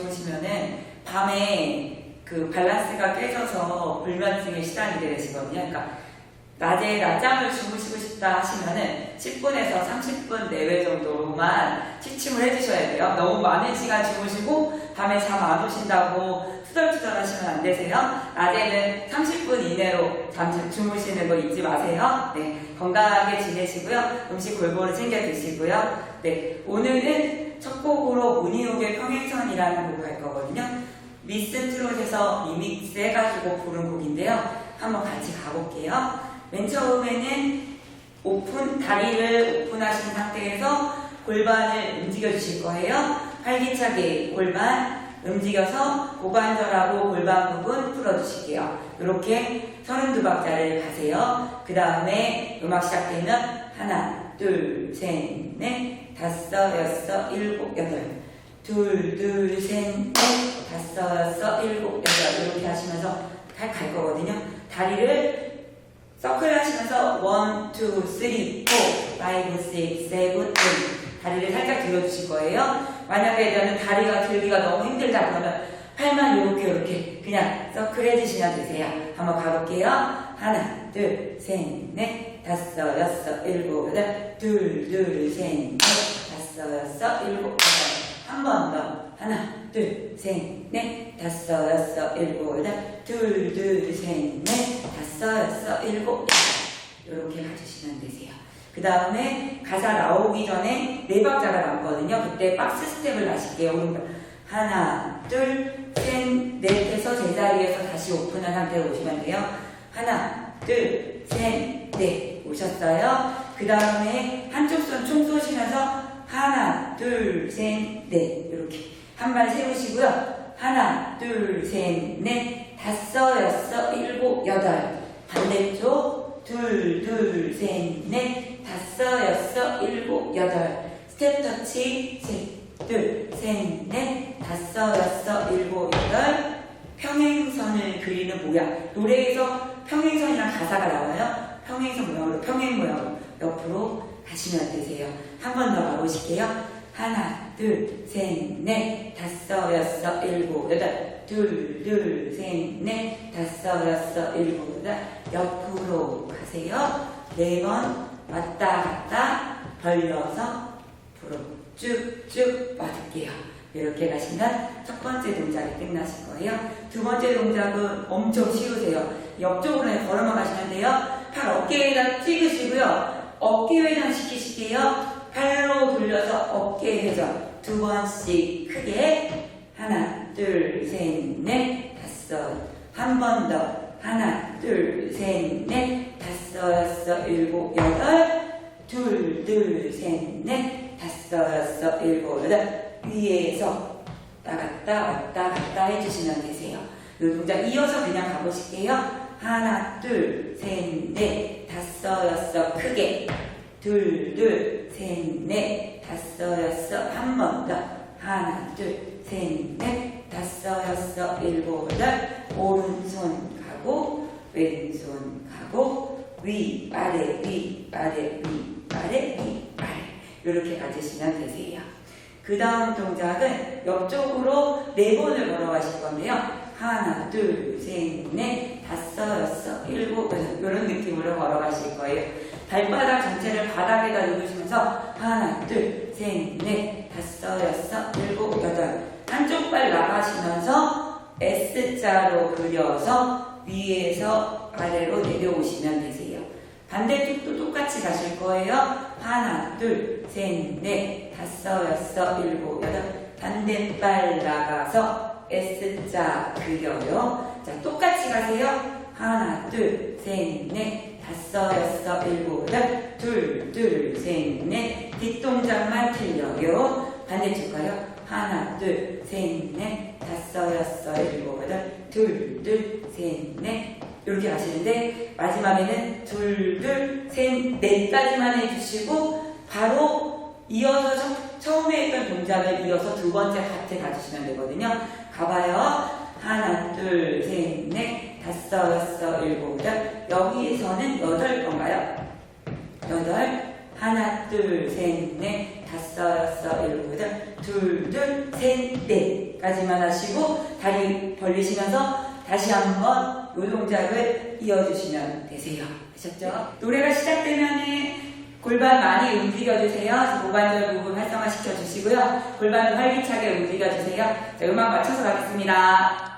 주무시면은 밤에 그 밸런스가 깨져서 불면증에 시달리게 되시거든요. 그러니까 낮에 낮잠을 주무시고 싶다 하시면은 10분에서 30분 내외 정도로만 취침을 해주셔야 돼요. 너무 많은 시간 주무시고 밤에 잠 안 오신다고 투덜투덜 하시면 안 되세요. 낮에는 30분 이내로 잠 주무시는 거 잊지 마세요. 네, 건강하게 지내시고요. 음식 골고루 챙겨 드시고요. 네, 오늘은 첫 곡으로 문희옥의 평행선이라는 곡을 할 거거든요. 미스 트롯에서 리믹스 해가지고 부른 곡인데요. 한번 같이 가볼게요. 맨 처음에는 오픈, 다리를 오픈하신 상태에서 골반을 움직여 주실 거예요. 활기차게 골반 움직여서 고관절하고 골반 부분 풀어주실게요. 이렇게 32박자를 가세요. 그 다음에 음악 시작되면 하나, 둘, 셋, 넷, 다섯, 여섯, 일곱, 여덟. 둘, 둘, 셋, 넷, 다섯, 여섯, 일곱, 여덟. 이렇게 하시면서 갈, 갈 거거든요. 다리를 서클 하시면서 원, 투, 쓰리, 포, 파이브, 식스, 세븐, 에잇. 다리를 살짝 들어주실 거예요. 만약에 저는 다리가 들기가 너무 힘들다 그러면 팔만 이렇게 이렇게 그냥 서클 해주시면 되세요. 한번 가볼게요. 하나, 둘, 셋, 넷, 다섯, 여섯, 일곱, 여덟, 둘, 둘, 셋, 넷, 다섯, 여섯, 일곱, 여덟. 한 번 더. 하나, 둘, 셋, 넷, 다섯, 여섯, 일곱, 여덟, 둘, 둘, 셋, 넷, 다섯, 여섯, 일곱, 여덟. 이렇게 가주시면 되세요. 그 다음에 가사 나오기 전에 네 박자가 남거든요. 그때 박스 스텝을 하실게요. 오른발. 하나, 둘, 셋, 넷 해서 제자리에서 다시 오픈한 상태로 오시면 돼요. 하나, 둘, 셋, 넷 오셨어요. 그 다음에 한쪽 손 총 쏘시면서 하나, 둘, 셋, 넷 이렇게 한 발 세우시고요. 하나, 둘, 셋, 넷, 다섯, 여섯, 일곱, 여덟. 반대쪽 둘, 둘, 셋, 넷, 다섯, 여섯, 일곱, 여덟. 스텝 터치 셋, 둘, 셋, 넷, 다섯, 여섯, 일곱, 여덟. 평행선을 그리는 모양. 노래에서 평행선이랑 가사가 나와요. 평행선 모양으로 평행 모양으로 옆으로 가시면 되세요. 한 번 더 가보실게요. 하나, 둘, 셋, 넷, 다섯, 여섯, 일곱, 여덟. 둘, 둘, 셋, 넷, 다섯, 여섯, 일곱, 여덟. 옆으로 가세요. 네 번 왔다 갔다 벌려서 앞으로 쭉쭉 와줄게요. 이렇게 가시면 첫 번째 동작이 끝나실 거예요. 두 번째 동작은 엄청 쉬우세요. 옆쪽으로 걸어만 가시면 돼요. 팔 어깨에다 찍으시고요. 어깨 회전 시키실게요. 팔로 돌려서 어깨 회전 두 번씩 크게 하나, 둘, 셋, 넷, 다섯 한 번 더 하나, 둘, 셋, 넷, 다섯, 여섯, 일곱, 여덟 둘, 둘, 셋, 넷, 다섯, 여섯, 일곱, 여덟 위에서 나갔다 왔다 갔다 해주시면 되세요. 이 동작 이어서 그냥 가보실게요. 하나, 둘, 셋, 넷, 다섯, 여섯 크게. 둘, 둘, 셋, 넷, 다섯, 여섯 한 번 더. 하나, 둘, 셋, 넷, 다섯, 여섯, 일곱, 여덟. 오른손 가고 왼손 가고 위, 아래, 위, 아래, 위, 아래, 위, 아래 이렇게 가주시면 되세요. 그 다음 동작은 옆쪽으로 네 번을 걸어 가실 건데요. 하나, 둘, 셋, 넷, 다섯, 여섯, 일곱, 이런 느낌으로 걸어가실 거예요. 발바닥 전체를 바닥에다 누르시면서 하나, 둘, 셋, 넷, 다섯, 여섯, 일곱, 여덟 한쪽 발 나가시면서 S자로 그려서 위에서 아래로 내려오시면 되세요. 반대쪽도 똑같이 가실 거예요. 하나, 둘, 셋, 넷, 다섯, 여섯, 일곱, 여덟. 반대발 나가서 S자 그려요. 자, 똑같이 가세요. 하나, 둘, 셋, 넷, 다섯, 여섯, 일곱, 여덟. 둘, 둘, 셋, 넷. 뒷동작만 틀려요. 반대쪽 가요. 하나, 둘, 셋, 넷, 다섯, 여섯, 일곱, 여덟. 둘, 둘, 셋, 넷. 이렇게 가시는데 마지막에는 둘, 둘, 셋, 넷까지만 해주시고 바로 이어서 처, 처음에 했던 동작을 이어서 두 번째 파트 가주시면 되거든요. 가봐요. 하나, 둘, 셋, 넷, 다섯, 여섯, 일곱, 여덟. 여기에서는 여덟 건가요? 여덟. 하나, 둘, 셋, 넷, 다섯, 여섯, 일곱, 여덟, 둘, 둘, 셋, 넷까지만 하시고 다리 벌리시면서 다시 한번 요 동작을 이어주시면 되세요. 아셨죠? 노래가 시작되면은 골반 많이 움직여주세요. 고관절 부분 활성화시켜 주시고요. 골반을 활기차게 움직여주세요. 자, 음악 맞춰서 가겠습니다.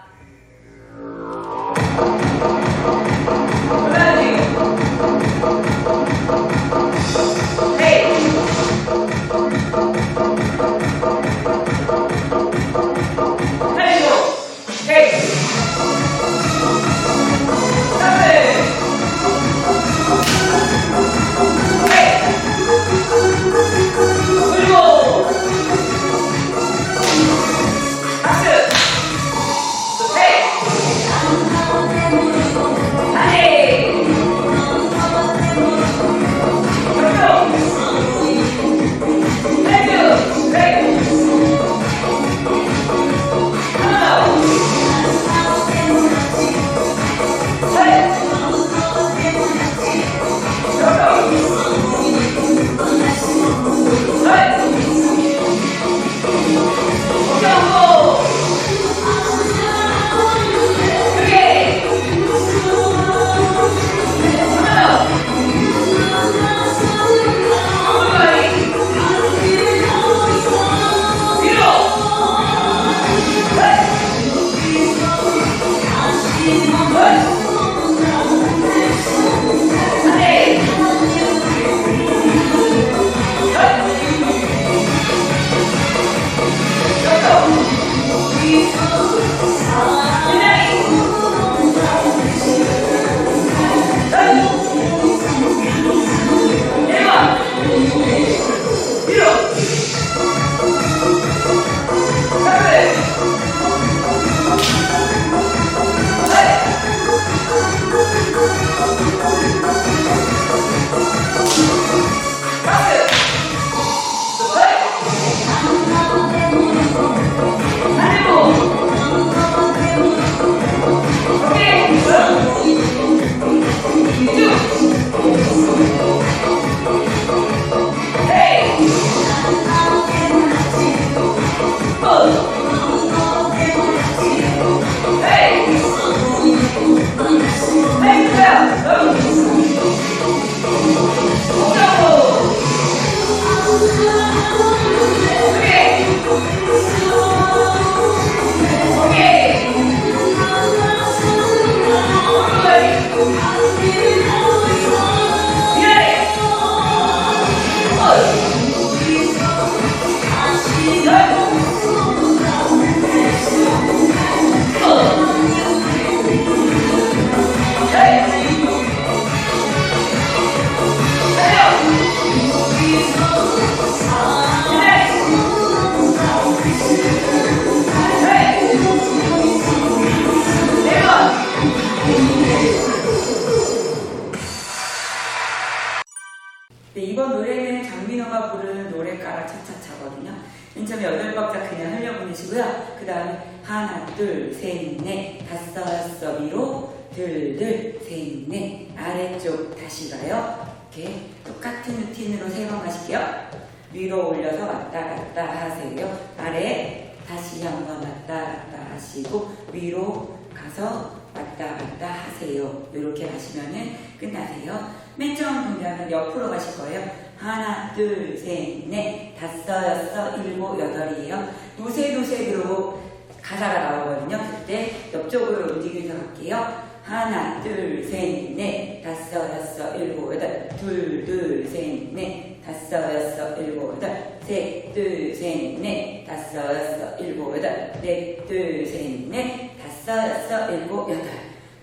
하나, 둘, 셋, 넷, 다섯, 여섯, 위로, 둘, 둘, 셋, 넷, 아래쪽 다시 가요. 이렇게 똑같은 루틴으로 세번 가실게요. 위로 올려서 왔다 갔다 하세요. 아래 다시 한번 왔다 갔다 하시고 위로 가서 왔다 갔다 하세요. 이렇게 하시면은 끝나세요. 맨 처음 동작은 옆으로 가실 거예요. 하나, 둘, 셋, 넷, 다섯, 여섯, 일곱, 여덟이에요. 노세노색으로 가사가 나오거든요. 그때 옆쪽으로 움직여서 갈게요. 하나, 둘, 셋, 넷, 다섯, 여섯, 일곱, 여덟, 둘, 둘, 셋, 넷, 다섯, 여섯, 일곱, 여덟, 셋, 둘, 셋, 넷, 다섯, 여섯, 일곱, 여덟, 넷, 둘, 셋, 넷, 다섯, 여섯, 일곱, 여덟.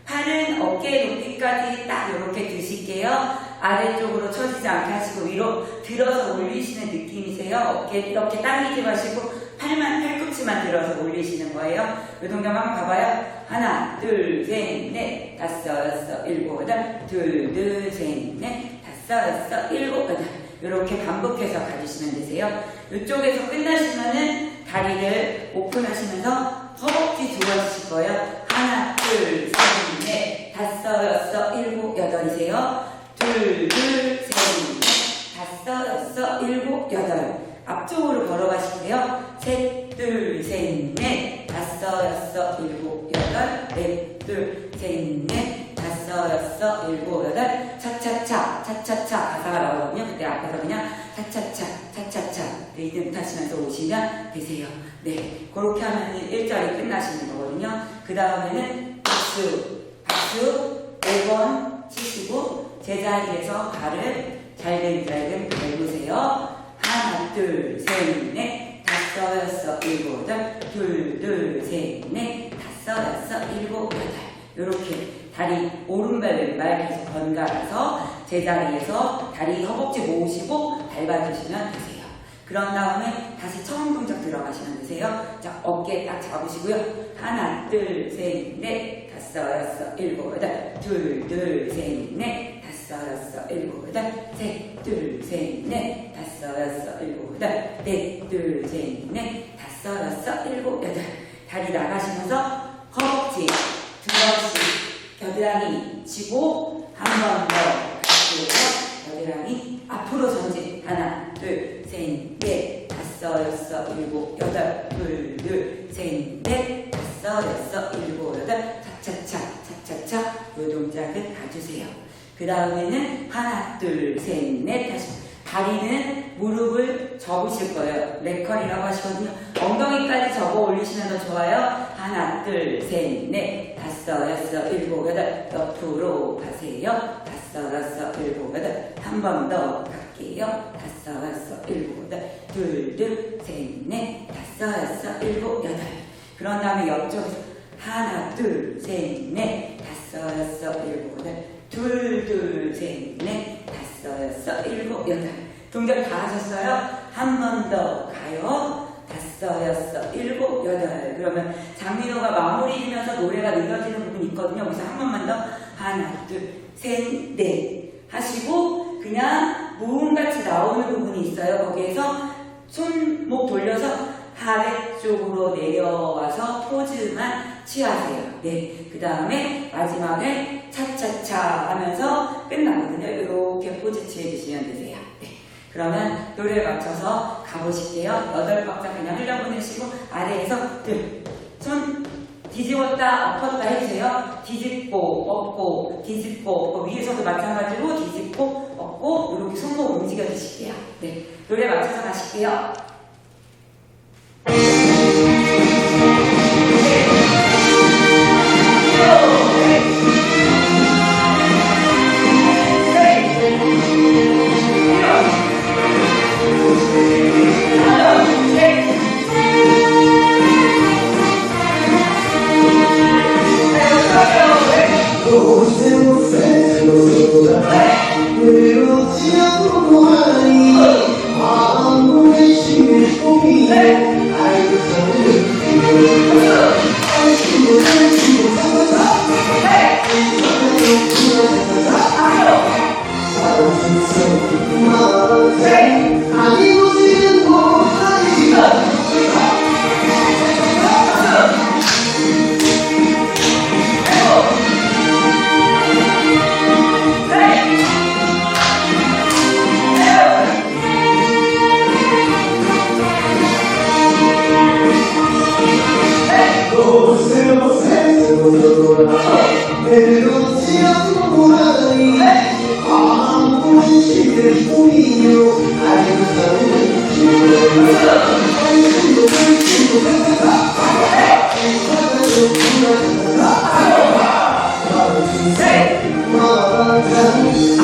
팔은 어깨 높이까지 딱 이렇게 드실게요. 아래쪽으로 처지지 않게 하시고 위로 들어서 올리시는 느낌이세요. 어깨 이렇게 당기지 마시고 팔만, 팔꿈치만 들어서 올리시는 거예요. 요 동작 한번 가봐요. 하나, 둘, 셋, 넷, 다섯, 여섯, 일곱, 여덟, 둘, 둘, 셋, 넷, 다섯, 여섯, 일곱, 여덟. 요렇게 반복해서 가주시면 되세요. 이쪽에서 끝나시면은 다리를 오픈하시면서 허벅지 들어주실 거예요. 하나, 둘, 셋, 넷, 다섯, 여섯, 일곱, 여덟이세요. 둘, 둘, 셋, 넷, 다섯, 여섯, 일곱, 여덟. 앞쪽으로 걸어가시고요. 넷, 둘, 셋, 넷, 다섯, 여섯, 일곱, 여덟, 차차차, 차차차. 가사가 나오거든요. 그때 앞에서 그냥 차차차, 차차차. 리듬 타시면서 오시면 되세요. 네, 그렇게 하면 1절이 끝나시는 거거든요. 그 다음에는 박수, 박수. 5번 치시고 제자리에서 발을 잘된 잘된 밟으세요. 하나, 둘, 셋, 넷, 다섯, 여섯, 일곱, 여덟, 둘, 둘, 셋, 넷, 다섯, 여섯, 일곱, 여덟. 이렇게 다리 오른발 왼발 계속 번갈아서 제자리에서 다리 허벅지 모으시고 밟아주시면 되세요. 그런 다음에 다시 처음 동작 들어가시면 되세요. 자, 어깨 딱 잡으시고요. 하나, 둘, 셋, 넷, 다섯, 여섯, 일곱, 여덟, 둘, 둘, 셋, 넷, 다섯, 여섯, 일곱, 여덟, 셋, 둘, 셋, 넷, 다섯, 여섯, 일곱, 여덟, 넷, 둘, 셋, 넷, 다섯, 여섯, 일곱, 여덟. 다리 나가시면서 허벅지 두 번씩 겨드랑이 치고 한 번더 갈게요. 겨드랑이 앞으로 전진. 하나 둘 셋 넷. 다섯 여섯 일곱 여덟. 둘 둘 셋 넷. 다섯 여섯 일곱 여덟. 차차차 차차차. 요 동작을 봐주세요. 그 다음에는 하나 둘 셋 넷 다시 다리는 무릎을 접으실 거예요. 레컬이라고 하시거든요. 엉덩이까지 접어 올리시면 더 좋아요. 하나, 둘, 셋, 넷, 다섯, 여섯, 일곱, 여덟. 옆으로 가세요. 다섯, 여섯, 일곱, 여덟. 한 번 더 갈게요. 다섯, 여섯, 일곱, 여덟. 둘, 둘, 셋, 넷, 다섯, 여섯, 일곱, 여덟. 그런 다음에 옆쪽에서 하나, 둘, 셋, 넷, 다섯, 여섯, 일곱, 여덟. 둘, 둘, 셋, 넷, 다섯, 여섯, 일곱, 여덟. 동작 다 하셨어요? 한 번 더 가요. 다섯, 여섯, 일곱, 여덟. 그러면 장민호가 마무리 지면서 노래가 느려지는 부분이 있거든요. 그래서 한 번만 더. 하나, 둘, 셋, 넷. 하시고, 그냥 무음같이 나오는 부분이 있어요. 거기에서 손목 돌려서 아래쪽으로 내려와서 포즈만 취하세요. 네. 그 다음에 마지막에 차차차 하면서 끝나거든요. 이렇게 포즈 취해주시면 되세요. 네. 그러면 노래를 맞춰서 가보실게요. 여덟 박자 그냥 흘려보내시고 아래에서 둘, 손 뒤집었다 엎었다 해주세요. 뒤집고 엎고 뒤집고 엎고 위에서도 마찬가지로 뒤집고 엎고 이렇게 손목 움직여 주실게요. 네, 노래 맞춰서 가실게요. 외롭 아